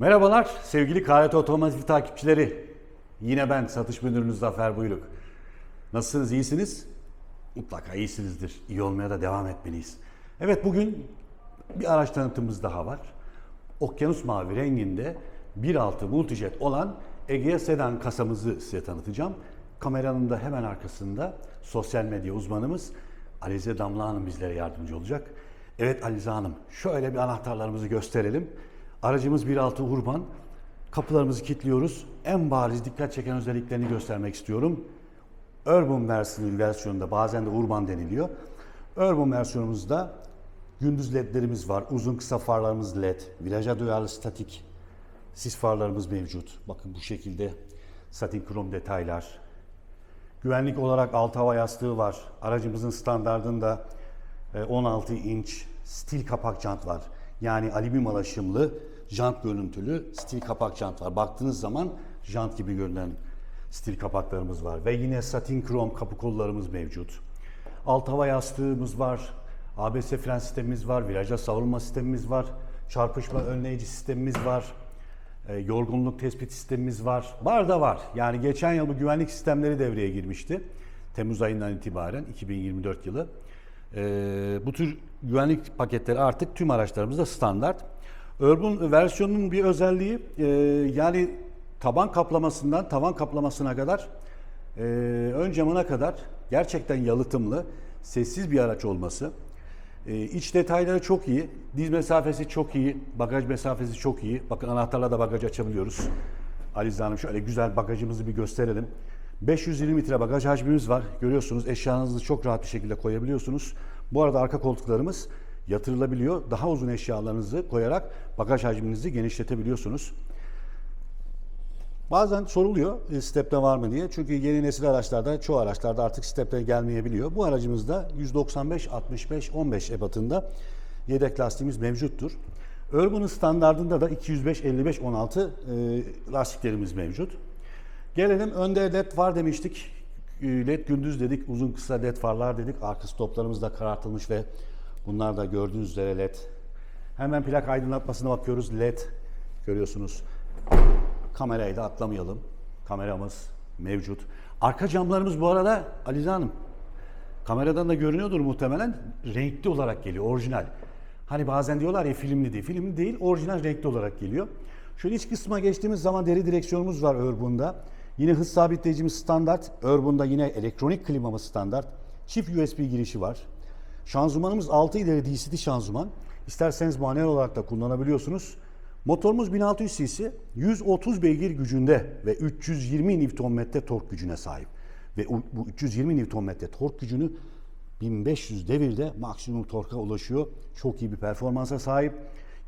Merhabalar sevgili KRT Otomotiv takipçileri. Yine ben satış müdürünüz Zafer Buyruk. Nasılsınız, iyisiniz? Mutlaka iyisinizdir. İyi olmaya da devam etmeliyiz. Evet bugün bir araç tanıtımımız daha var. Okyanus mavi renginde 1.6 Multijet olan Egea Sedan kasamızı size tanıtacağım. Kameranın da hemen arkasında sosyal medya uzmanımız Alize Damla Hanım bizlere yardımcı olacak. Evet Alize Hanım şöyle bir anahtarlarımızı gösterelim. Aracımız 1.6 Urban. Kapılarımızı kilitliyoruz. En bariz dikkat çeken özelliklerini göstermek istiyorum. Urban versiyonu, versiyonunda bazen de Urban deniliyor. Urban versiyonumuzda gündüz ledlerimiz var. Uzun kısa farlarımız led. Viraja duyarlı statik sis farlarımız mevcut. Bakın bu şekilde satin krom detaylar. Güvenlik olarak alt hava yastığı var. Aracımızın standardında e, 16 inç stil kapak jant var. Yani alüminyum alaşımlı jant görüntülü stil kapak jant var. Baktığınız zaman jant gibi görünen stil kapaklarımız var. Ve yine satin krom kapı kollarımız mevcut. Alt hava yastığımız var. ABS fren sistemimiz var. Viraja savrulma sistemimiz var. Çarpışma önleyici sistemimiz var. E, yorgunluk tespit sistemimiz var. Var da var. Yani geçen yıl bu güvenlik sistemleri devreye girmişti. Temmuz ayından itibaren 2024 yılı. E, bu tür güvenlik paketleri artık tüm araçlarımızda standart. Urban versiyonunun bir özelliği e, yani taban kaplamasından tavan kaplamasına kadar e, ön camına kadar gerçekten yalıtımlı, sessiz bir araç olması. E, iç detayları çok iyi, diz mesafesi çok iyi, bagaj mesafesi çok iyi. Bakın anahtarla da bagaj açabiliyoruz. Alize Hanım şöyle güzel bagajımızı bir gösterelim. 520 litre bagaj hacmimiz var. Görüyorsunuz eşyanızı çok rahat bir şekilde koyabiliyorsunuz. Bu arada arka koltuklarımız yatırılabiliyor. Daha uzun eşyalarınızı koyarak bagaj hacminizi genişletebiliyorsunuz. Bazen soruluyor e, stepne var mı diye. Çünkü yeni nesil araçlarda çoğu araçlarda artık stepne gelmeyebiliyor. Bu aracımızda 195 65 15 ebatında yedek lastiğimiz mevcuttur. Urban'ın standardında da 205 55 16 e, lastiklerimiz mevcut. Gelelim önde led var demiştik. E, LED gündüz dedik, uzun kısa led farlar dedik. Arka stoplarımız da karartılmış ve bunlar da gördüğünüz üzere led. Hemen plak aydınlatmasına bakıyoruz. led görüyorsunuz. Kamerayı da atlamayalım. Kameramız mevcut. Arka camlarımız bu arada Alize Hanım. Kameradan da görünüyordur muhtemelen. Renkli olarak geliyor, orijinal. Hani bazen diyorlar ya filmli değil. Filmli değil, orijinal renkli olarak geliyor. Şöyle iç kısma geçtiğimiz zaman deri direksiyonumuz var Urban'da. Yine hız sabitleyicimiz standart. Urban'da yine elektronik klimamız standart. Çift USB girişi var. Şanzımanımız 6 ileri DCT şanzıman. İsterseniz manuel olarak da kullanabiliyorsunuz. Motorumuz 1600 cc, 130 beygir gücünde ve 320 Nm tork gücüne sahip. Ve bu 320 Nm tork gücünü 1500 devirde maksimum torka ulaşıyor. Çok iyi bir performansa sahip.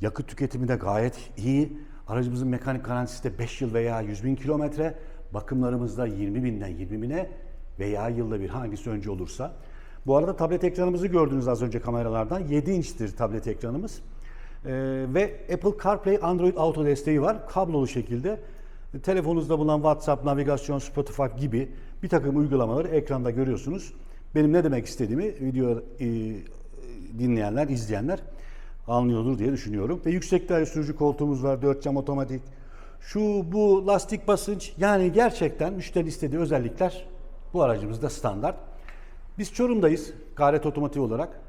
Yakıt tüketimi de gayet iyi. Aracımızın mekanik garantisi de 5 yıl veya 100 bin kilometre. Bakımlarımızda 20 binden 20 bine veya yılda bir hangisi önce olursa. Bu arada tablet ekranımızı gördünüz az önce kameralardan. 7 inçtir tablet ekranımız. Ee, ve Apple CarPlay Android Auto desteği var. Kablolu şekilde telefonunuzda bulunan WhatsApp, navigasyon, Spotify gibi bir takım uygulamaları ekranda görüyorsunuz. Benim ne demek istediğimi video e, dinleyenler, izleyenler anlıyordur diye düşünüyorum. Ve yüksek değerli sürücü koltuğumuz var, 4 cam otomatik. Şu bu lastik basınç yani gerçekten müşteri istediği özellikler bu aracımızda standart. Biz Çorum'dayız Garet Otomotiv olarak.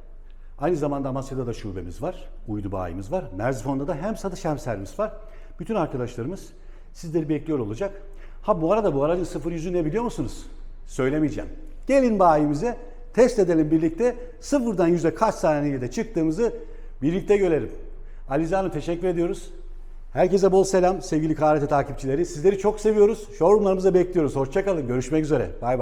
Aynı zamanda Amasya'da da şubemiz var. Uydu bayimiz var. Merzifon'da da hem satış hem servis var. Bütün arkadaşlarımız sizleri bekliyor olacak. Ha bu arada bu aracın sıfır yüzü ne biliyor musunuz? Söylemeyeceğim. Gelin bayimize test edelim birlikte. Sıfırdan yüze kaç saniyede çıktığımızı birlikte görelim. Alize Hanım teşekkür ediyoruz. Herkese bol selam sevgili KRT takipçileri. Sizleri çok seviyoruz. Showroomlarımıza bekliyoruz. Hoşçakalın. Görüşmek üzere. Bay bay.